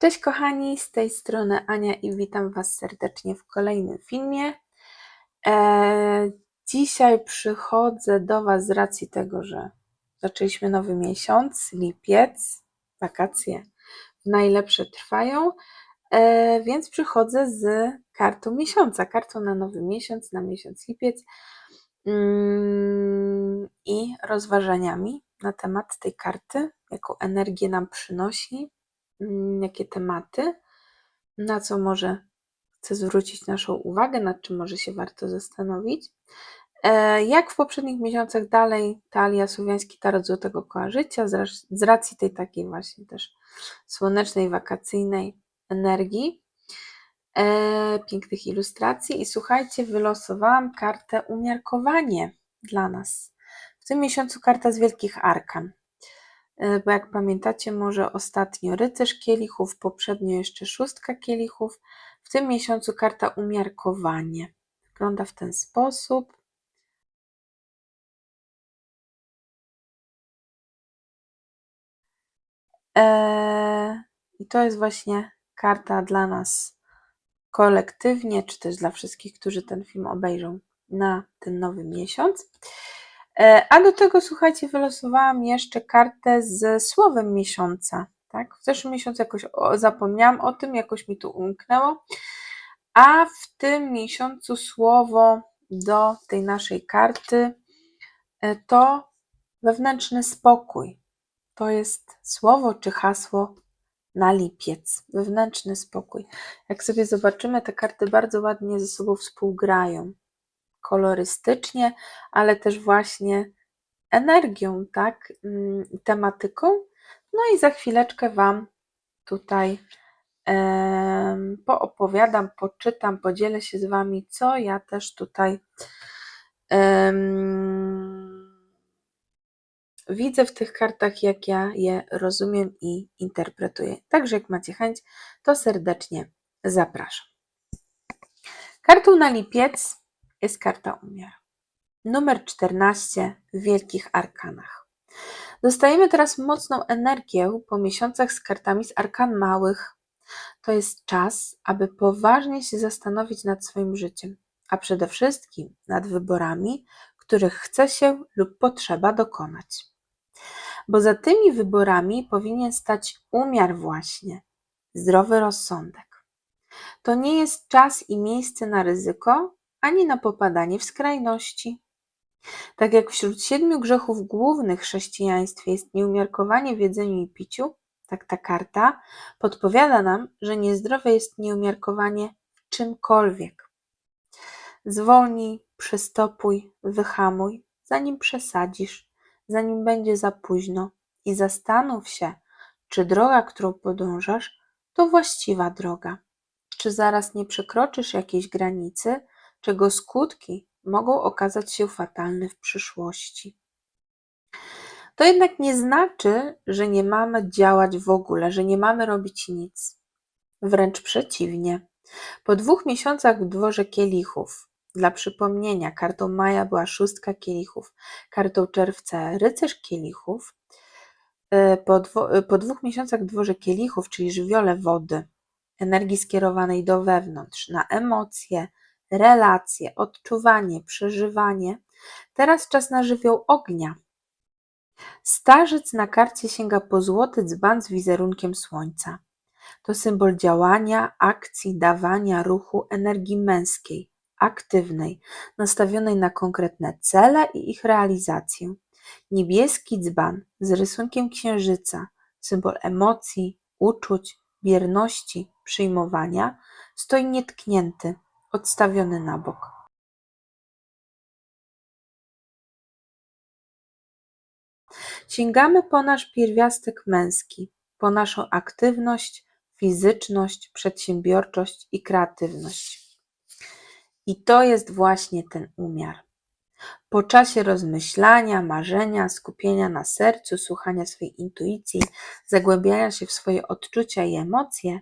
Cześć kochani, z tej strony Ania i witam Was serdecznie w kolejnym filmie. Eee, dzisiaj przychodzę do Was z racji tego, że zaczęliśmy nowy miesiąc, lipiec, wakacje najlepsze trwają, eee, więc przychodzę z kartą miesiąca, kartą na nowy miesiąc, na miesiąc lipiec mm, i rozważaniami na temat tej karty, jaką energię nam przynosi jakie tematy, na co może chcę zwrócić naszą uwagę, nad czym może się warto zastanowić. E, jak w poprzednich miesiącach dalej talia słowiański tarot Złotego Koła Życia z racji tej takiej właśnie też słonecznej, wakacyjnej energii, e, pięknych ilustracji i słuchajcie, wylosowałam kartę umiarkowanie dla nas. W tym miesiącu karta z Wielkich Arkan. E, bo jak pamiętacie, może ostatnio rycerz kielichów, poprzednio jeszcze szóstka kielichów, w tym miesiącu karta umiarkowanie. Wygląda w ten sposób. Eee, I to jest właśnie karta dla nas kolektywnie, czy też dla wszystkich, którzy ten film obejrzą na ten nowy miesiąc. E, a do tego, słuchajcie, wylosowałam jeszcze kartę z słowem miesiąca. Tak? W zeszłym miesiącu jakoś zapomniałam o tym, jakoś mi tu umknęło. A w tym miesiącu słowo do tej naszej karty e, to wewnętrzny spokój. To jest słowo czy hasło na lipiec. Wewnętrzny spokój. Jak sobie zobaczymy, te karty bardzo ładnie ze sobą współgrają kolorystycznie, ale też właśnie energią, tak, mm, tematyką. No i za chwileczkę Wam tutaj poopowiadam, poczytam, podzielę się z Wami, co ja też tutaj widzę w tych kartach, jak ja je rozumiem i interpretuję. Także jak macie chęć, to serdecznie zapraszam. Kartą na lipiec jest karta umiar. Numer 14 w Wielkich Arkanach. Dostajemy teraz mocną energię po miesiącach z kartami z arkan małych. To jest czas, aby poważnie się zastanowić nad swoim życiem, a przede wszystkim nad wyborami, których chce się lub potrzeba dokonać. Bo za tymi wyborami powinien stać umiar właśnie, zdrowy rozsądek. To nie jest czas i miejsce na ryzyko, ani na popadanie w skrajności. Tak jak wśród siedmiu grzechów głównych w chrześcijaństwie jest nieumiarkowanie w jedzeniu i piciu, tak ta karta podpowiada nam, że niezdrowe jest nieumiarkowanie w czymkolwiek. Zwolnij, przystopuj, wyhamuj, zanim przesadzisz, zanim będzie za późno i zastanów się, czy droga, którą podążasz, to właściwa droga. Czy zaraz nie przekroczysz jakiejś granicy, czego skutki mogą okazać się fatalne w przyszłości. To jednak nie znaczy, że nie mamy działać w ogóle, że nie mamy robić nic. Wręcz przeciwnie. Po dwóch miesiącach w dworze kielichów, dla przypomnienia, kartą maja była szóstka kielichów, kartą czerwca rycerz kielichów. E, po, dwo, e, po dwóch miesiącach w dworze kielichów, czyli żywiole wody, energii skierowanej do wewnątrz, na emocje, relacje, odczuwanie, przeżywanie. Teraz czas na żywioł ognia. Starzec na karcie sięga po złoty dzban z wizerunkiem słońca. To symbol działania, akcji, dawania, ruchu, energii męskiej, aktywnej, nastawionej na konkretne cele i ich realizację. Niebieski dzban z rysunkiem księżyca, symbol emocji, uczuć, wierności, przyjmowania, stoi nietknięty, odstawiony na bok. Sięgamy po nasz pierwiastek męski, po naszą aktywność, fizyczność, przedsiębiorczość i kreatywność. I to jest właśnie ten umiar. Po czasie rozmyślania, marzenia, skupienia na sercu, słuchania swojej intuicji, zagłębiania się w swoje odczucia i emocje,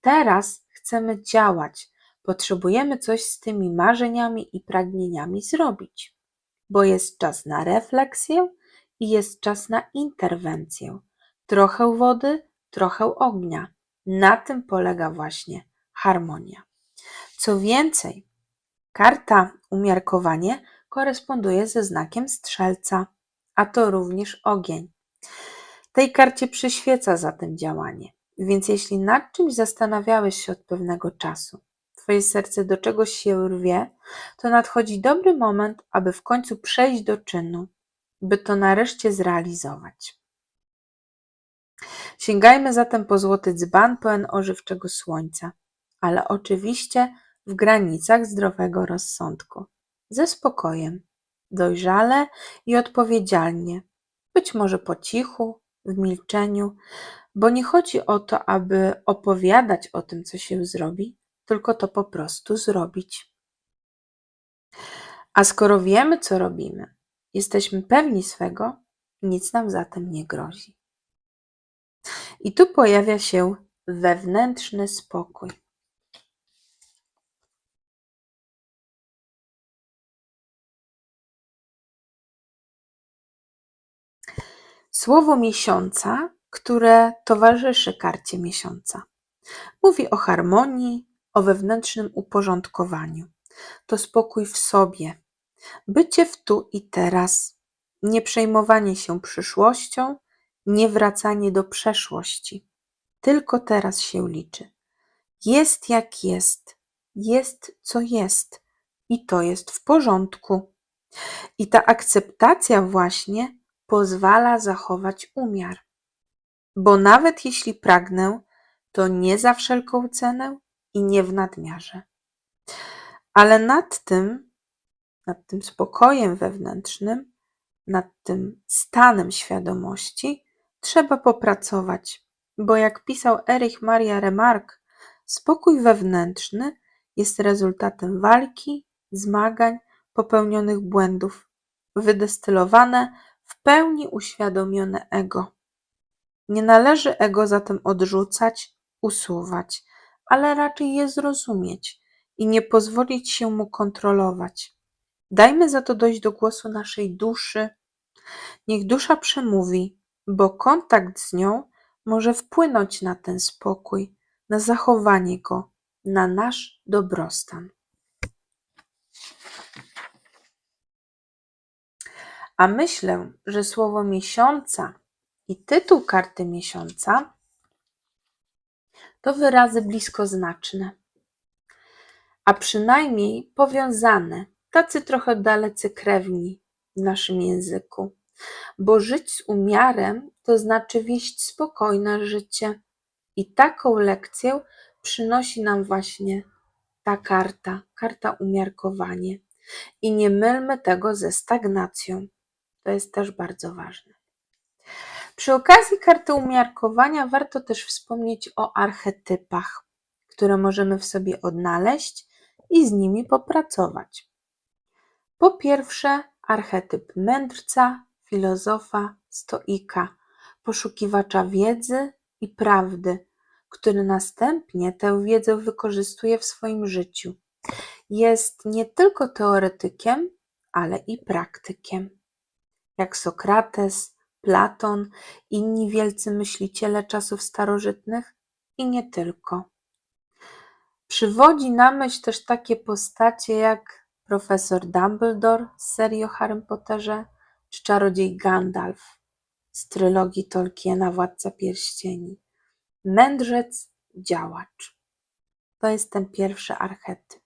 teraz chcemy działać, Potrzebujemy coś z tymi marzeniami i pragnieniami zrobić, bo jest czas na refleksję i jest czas na interwencję. Trochę wody, trochę ognia. Na tym polega właśnie harmonia. Co więcej, karta umiarkowanie koresponduje ze znakiem strzelca, a to również ogień. Tej karcie przyświeca zatem działanie. Więc jeśli nad czymś zastanawiałeś się od pewnego czasu, Twoje serce do czegoś się rwie, to nadchodzi dobry moment, aby w końcu przejść do czynu, by to nareszcie zrealizować. Sięgajmy zatem po złoty dzban pełen ożywczego słońca, ale oczywiście w granicach zdrowego rozsądku, ze spokojem, dojrzale i odpowiedzialnie, być może po cichu, w milczeniu, bo nie chodzi o to, aby opowiadać o tym, co się zrobi, tylko to po prostu zrobić. A skoro wiemy, co robimy, jesteśmy pewni swego, nic nam zatem nie grozi. I tu pojawia się wewnętrzny spokój. Słowo miesiąca, które towarzyszy karcie miesiąca, mówi o harmonii, o wewnętrznym uporządkowaniu. To spokój w sobie, bycie w tu i teraz, nie przejmowanie się przyszłością, nie wracanie do przeszłości. Tylko teraz się liczy. Jest jak jest, jest co jest i to jest w porządku. I ta akceptacja właśnie pozwala zachować umiar. Bo nawet jeśli pragnę, to nie za wszelką cenę i nie w nadmiarze. Ale nad tym, nad tym spokojem wewnętrznym, nad tym stanem świadomości trzeba popracować, bo jak pisał Erich Maria Remarque, spokój wewnętrzny jest rezultatem walki, zmagań, popełnionych błędów, wydestylowane w pełni uświadomione ego. Nie należy ego zatem odrzucać, usuwać, ale raczej je zrozumieć i nie pozwolić się mu kontrolować. Dajmy za to dojść do głosu naszej duszy. Niech dusza przemówi, bo kontakt z nią może wpłynąć na ten spokój, na zachowanie go, na nasz dobrostan. A myślę, że słowo miesiąca i tytuł karty miesiąca to wyrazy bliskoznaczne, a przynajmniej powiązane, tacy trochę dalecy krewni w naszym języku. Bo żyć z umiarem to znaczy wieść spokojne życie. I taką lekcję przynosi nam właśnie ta karta, karta umiarkowanie. I nie mylmy tego ze stagnacją. To jest też bardzo ważne. Przy okazji karty umiarkowania warto też wspomnieć o archetypach, które możemy w sobie odnaleźć i z nimi popracować. Po pierwsze, archetyp mędrca, filozofa, stoika, poszukiwacza wiedzy i prawdy, który następnie tę wiedzę wykorzystuje w swoim życiu. Jest nie tylko teoretykiem, ale i praktykiem. Jak Sokrates, Platon, inni wielcy myśliciele czasów starożytnych i nie tylko. Przywodzi na myśl też takie postacie jak profesor Dumbledore z serii o Harrym Potterze, czy czarodziej Gandalf z trylogii Tolkiena Władca Pierścieni. Mędrzec, działacz. To jest ten pierwszy archetyp.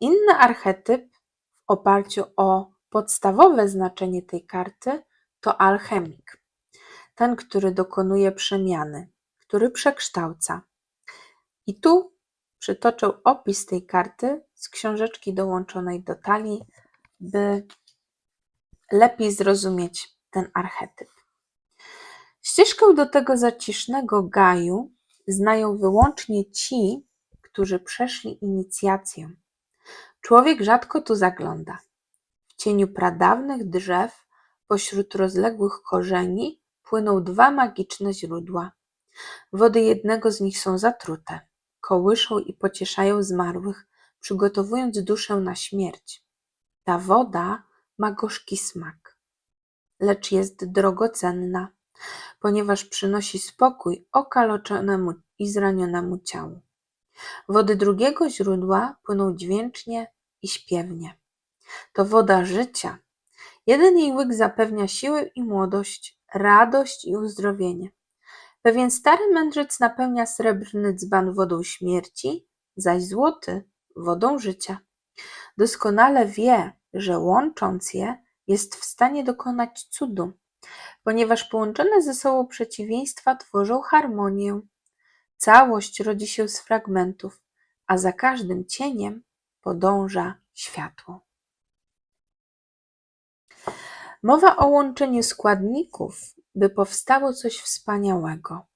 Inny archetyp w oparciu o podstawowe znaczenie tej karty to alchemik. Ten, który dokonuje przemiany, który przekształca. I tu przytoczę opis tej karty z książeczki dołączonej do talii, by lepiej zrozumieć ten archetyp. Ścieżkę do tego zacisznego gaju znają wyłącznie ci, którzy przeszli inicjację. Człowiek rzadko tu zagląda. W cieniu pradawnych drzew Pośród rozległych korzeni płyną dwa magiczne źródła. Wody jednego z nich są zatrute, kołyszą i pocieszają zmarłych, przygotowując duszę na śmierć. Ta woda ma gorzki smak, lecz jest drogocenna, ponieważ przynosi spokój okaleczonemu i zranionemu ciału. Wody drugiego źródła płyną dźwięcznie i śpiewnie. To woda życia. Jeden jej łyk zapewnia siłę i młodość, radość i uzdrowienie. Pewien stary mędrzec napełnia srebrny dzban wodą śmierci, zaś złoty wodą życia. Doskonale wie, że łącząc je, jest w stanie dokonać cudu, ponieważ połączone ze sobą przeciwieństwa tworzą harmonię. Całość rodzi się z fragmentów, a za każdym cieniem podąża światło. Mowa o łączeniu składników, by powstało coś wspaniałego.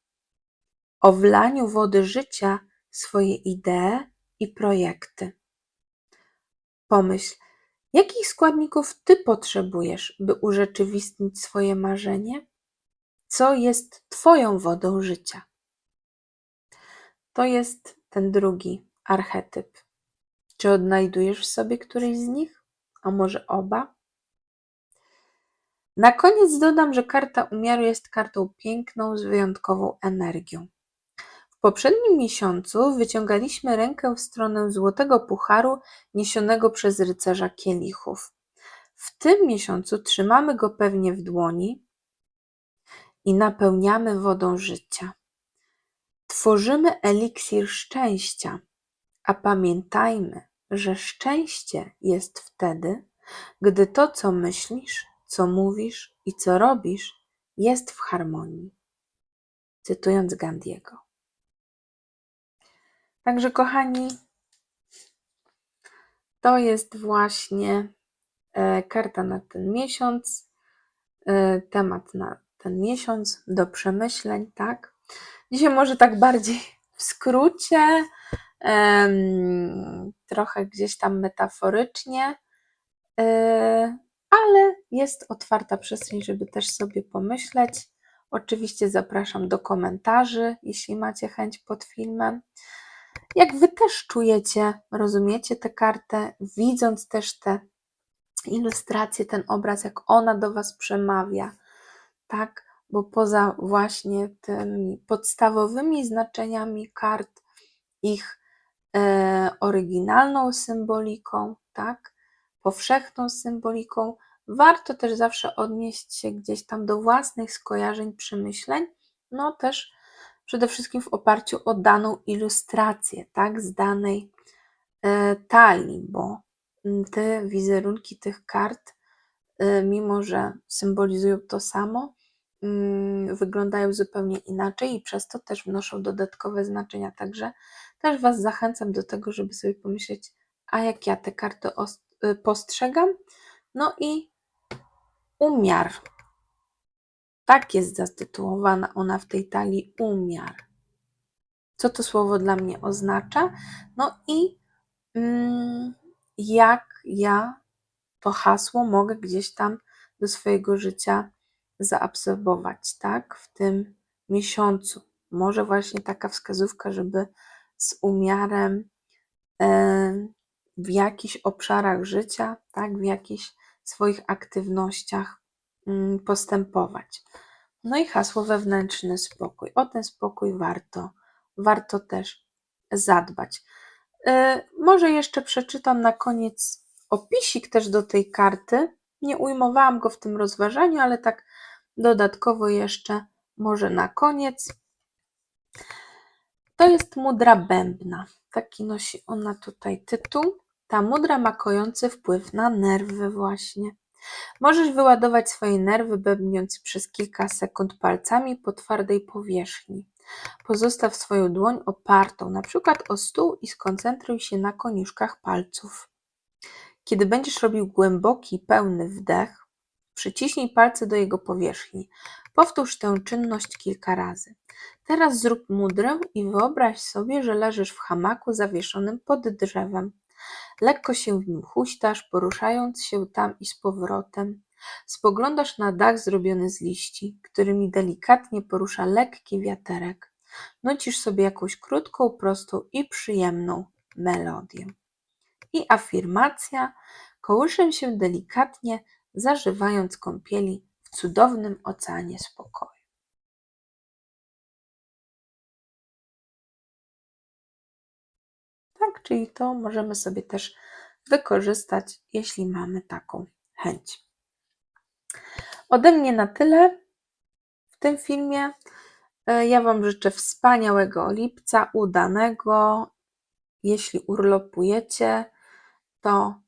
O wlaniu wody życia swoje idee i projekty. Pomyśl, jakich składników ty potrzebujesz, by urzeczywistnić swoje marzenie? Co jest twoją wodą życia? To jest ten drugi archetyp. Czy odnajdujesz w sobie któryś z nich? A może oba? Na koniec dodam, że karta umiaru jest kartą piękną z wyjątkową energią. W poprzednim miesiącu wyciągaliśmy rękę w stronę złotego pucharu niesionego przez rycerza kielichów. W tym miesiącu trzymamy go pewnie w dłoni i napełniamy wodą życia. Tworzymy eliksir szczęścia, a pamiętajmy, że szczęście jest wtedy, gdy to, co myślisz, co mówisz i co robisz, jest w harmonii. Cytując Gandiego. Także, kochani, to jest właśnie e, karta na ten miesiąc, e, temat na ten miesiąc do przemyśleń, tak? Dzisiaj może tak bardziej w skrócie, trochę gdzieś tam metaforycznie, e, ale jest otwarta przestrzeń, żeby też sobie pomyśleć. Oczywiście zapraszam do komentarzy, jeśli macie chęć pod filmem. Jak wy też czujecie, rozumiecie tę kartę, widząc też te ilustracje, ten obraz, jak ona do was przemawia, tak? Bo poza właśnie tymi podstawowymi znaczeniami kart, ich e, oryginalną symboliką, tak? Powszechną symboliką, warto też zawsze odnieść się gdzieś tam do własnych skojarzeń, przemyśleń, no też przede wszystkim w oparciu o daną ilustrację, tak, z danej e, talii, bo mm, te wizerunki tych kart, e, mimo że symbolizują to samo, mm, wyglądają zupełnie inaczej i przez to też wnoszą dodatkowe znaczenia. Także też Was zachęcam do tego, żeby sobie pomyśleć, a jak ja te karty postrzegam. No i umiar. Tak jest zatytułowana ona w tej talii umiar. Co to słowo dla mnie oznacza? No i mm, jak ja to hasło mogę gdzieś tam do swojego życia zaabsorbować, tak? W tym miesiącu. Może właśnie taka wskazówka, żeby z umiarem w jakichś obszarach życia, tak, w jakichś swoich aktywnościach mm, postępować. No i hasło wewnętrzny spokój. O ten spokój warto, warto też zadbać. Yy, może jeszcze przeczytam na koniec opisik też do tej karty. Nie ujmowałam go w tym rozważaniu, ale tak dodatkowo jeszcze może na koniec. To jest mudra bębna. Taki nosi ona tutaj tytuł. Ta mudra ma kojący wpływ na nerwy właśnie. Możesz wyładować swoje nerwy bębniąc przez kilka sekund palcami po twardej powierzchni. Pozostaw swoją dłoń opartą na przykład o stół i skoncentruj się na koniuszkach palców. Kiedy będziesz robił głęboki, pełny wdech, przyciśnij palce do jego powierzchni. Powtórz tę czynność kilka razy. Teraz zrób mudrę i wyobraź sobie, że leżysz w hamaku zawieszonym pod drzewem. Lekko się w nim huśtasz, poruszając się tam i z powrotem. Spoglądasz na dach zrobiony z liści, którymi delikatnie porusza lekki wiaterek. Nucisz sobie jakąś krótką, prostą i przyjemną melodię. I afirmacja: kołyszę się delikatnie, zażywając kąpieli w cudownym oceanie spokoju. Tak, czyli to możemy sobie też wykorzystać, jeśli mamy taką chęć. Ode mnie na tyle w tym filmie. E, Ja Wam życzę wspaniałego lipca, udanego. Jeśli urlopujecie, to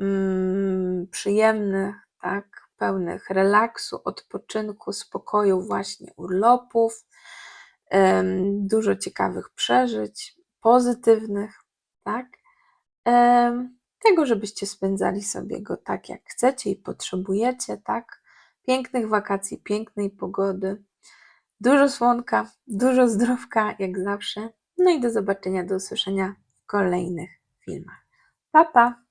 mm, przyjemnych, tak, pełnych relaksu, odpoczynku, spokoju, właśnie urlopów, dużo ciekawych przeżyć, pozytywnych, tak, tego, żebyście spędzali sobie go tak, jak chcecie i potrzebujecie, tak, pięknych wakacji, pięknej pogody, dużo słonka, dużo zdrówka, jak zawsze, no i do zobaczenia, do usłyszenia w kolejnych filmach. Pa, pa!